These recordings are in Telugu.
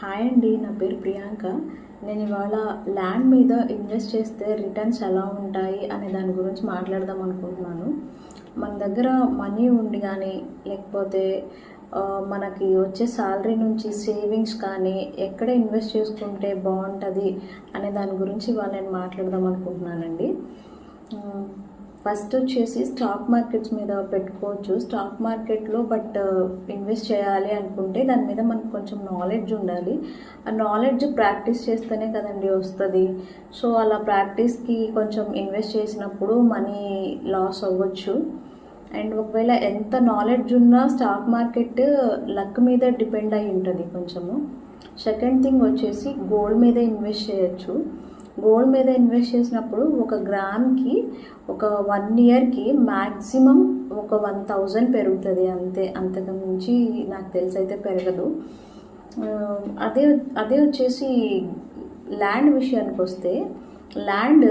హాయ్ అండి నా పేరు ప్రియాంక. నేను ఇవాళ ల్యాండ్ మీద ఇన్వెస్ట్ చేస్తే రిటర్న్స్ ఎలా ఉంటాయి అనే దాని గురించి మాట్లాడదాం అనుకుంటున్నాను. మన దగ్గర మనీ ఉండి కానీ లేకపోతే మనకి వచ్చే శాలరీ నుంచి సేవింగ్స్ కానీ ఎక్కడ ఇన్వెస్ట్ చేసుకుంటే బాగుంటుంది అనే దాని గురించి ఇవాళ నేను మాట్లాడదాం అనుకుంటున్నానండి. ఫస్ట్ వచ్చేసి స్టాక్ మార్కెట్స్ మీద పెట్టుకోవచ్చు. స్టాక్ మార్కెట్లో బట్ ఇన్వెస్ట్ చేయాలి అనుకుంటే దాని మీద మనకు కొంచెం నాలెడ్జ్ ఉండాలి. ఆ నాలెడ్జ్ ప్రాక్టీస్ చేస్తేనే కదండి వస్తుంది. సో అలా ప్రాక్టీస్కి కొంచెం ఇన్వెస్ట్ చేసినప్పుడు మనీ లాస్ అవ్వచ్చు. అండ్ ఒకవేళ ఎంత నాలెడ్జ్ ఉన్నా స్టాక్ మార్కెట్ లక్ మీద డిపెండ్ అయి ఉంటుంది కొంచెము. సెకండ్ థింగ్ వచ్చేసి గోల్డ్ మీద ఇన్వెస్ట్ చేయొచ్చు. గోల్డ్ మీద ఇన్వెస్ట్ చేసినప్పుడు ఒక గ్రామ్కి ఒక వన్ ఇయర్కి మ్యాక్సిమం ఒక వన్ థౌజండ్ పెరుగుతుంది. అంతే అంతకు మించి నాకు తెలిసి అయితే పెరగదు అదే అదే వచ్చేసి ల్యాండ్ విషయానికి వస్తే ల్యాండ్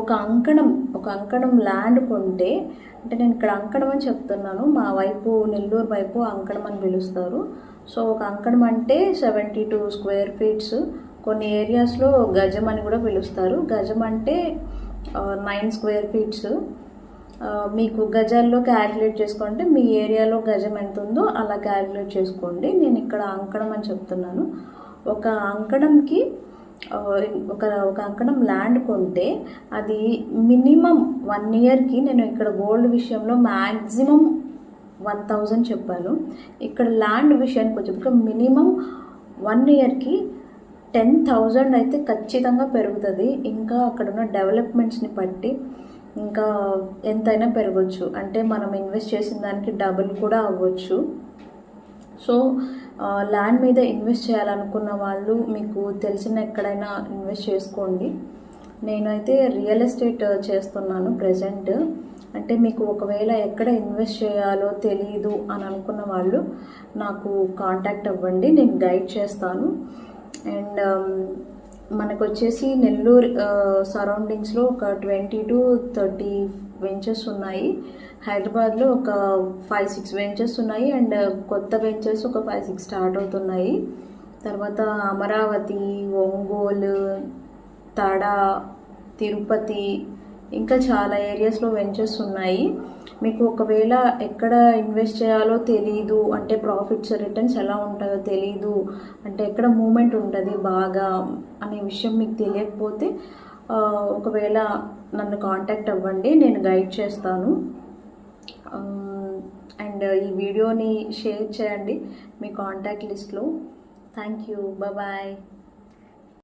ఒక అంకణం ఒక అంకణం ల్యాండ్ కొంటే అంటే నేను ఇక్కడ అంకణం అని చెప్తున్నాను మా వైపు నెల్లూరు వైపు అంకణం అని పిలుస్తారు. సో ఒక అంకణం అంటే సెవెంటీ టూ స్క్వేర్ ఫీట్స్ కొన్ని ఏరియాస్లో గజం అని కూడా పిలుస్తారు. గజం అంటే నైన్ స్క్వేర్ ఫీట్స్ మీకు గజాల్లో క్యాలిక్యులేట్ చేసుకుంటే మీ ఏరియాలో గజం ఎంత ఉందో అలా క్యాలిక్యులేట్ చేసుకోండి. నేను ఇక్కడ అంకణం అని చెప్తున్నాను. ఒక అంకణంకి ఒక ఒక అంకణం ల్యాండ్ కొంటే అది మినిమం వన్ ఇయర్కి నేను ఇక్కడ గోల్డ్ విషయంలో మ్యాక్సిమం వన్ థౌజండ్ చెప్పాను. ఇక్కడ ల్యాండ్ విషయానికి వచ్చేప్పటికి మినిమం వన్ ఇయర్కి టెన్ థౌజండ్ అయితే ఖచ్చితంగా పెరుగుతుంది. ఇంకా అక్కడ ఉన్న డెవలప్మెంట్స్ని బట్టి ఇంకా ఎంతైనా పెరగచ్చు. అంటే మనం ఇన్వెస్ట్ చేసిన దానికి డబుల్ కూడా అవ్వచ్చు. సో ల్యాండ్ మీద ఇన్వెస్ట్ చేయాలనుకున్న వాళ్ళు మీకు తెలిసిన ఎక్కడైనా ఇన్వెస్ట్ చేసుకోండి. నేనైతే రియల్ ఎస్టేట్ చేస్తున్నాను ప్రజెంట్. అంటే మీకు ఒకవేళ ఎక్కడ ఇన్వెస్ట్ చేయాలో తెలియదు అని అనుకున్న వాళ్ళు నాకు కాంటాక్ట్ అవ్వండి. నేను గైడ్ చేస్తాను. అండ్ um, మనకు వచ్చేసి నెల్లూరు సరౌండింగ్స్లో ఒక ట్వంటీ టు థర్టీ వెంచర్స్ ఉన్నాయి. హైదరాబాద్లో ఒక ఫైవ్ సిక్స్ వెంచర్స్ ఉన్నాయి అండ్ కొత్త వెంచర్స్ ఒక ఫైవ్ సిక్స్ స్టార్ట్ అవుతున్నాయి. తర్వాత అమరావతి ఒంగోలు తడ తిరుపతి ఇంకా చాలా ఏరియాస్లో వెంచర్స్ ఉన్నాయి. మీకు ఒకవేళ ఎక్కడ ఇన్వెస్ట్ చేయాలో తెలీదు అంటే ప్రాఫిట్స్ రిటర్న్స్ ఎలా ఉంటాయో తెలీదు అంటే ఎక్కడ మూమెంట్ ఉంటుంది బాగా అనే విషయం మీకు తెలియకపోతే ఒకవేళ నన్ను కాంటాక్ట్ అవ్వండి నేను గైడ్ చేస్తాను. అండ్ ఈ వీడియోని షేర్ చేయండి మీ కాంటాక్ట్ లిస్ట్లో థ్యాంక్ యూ బాయ్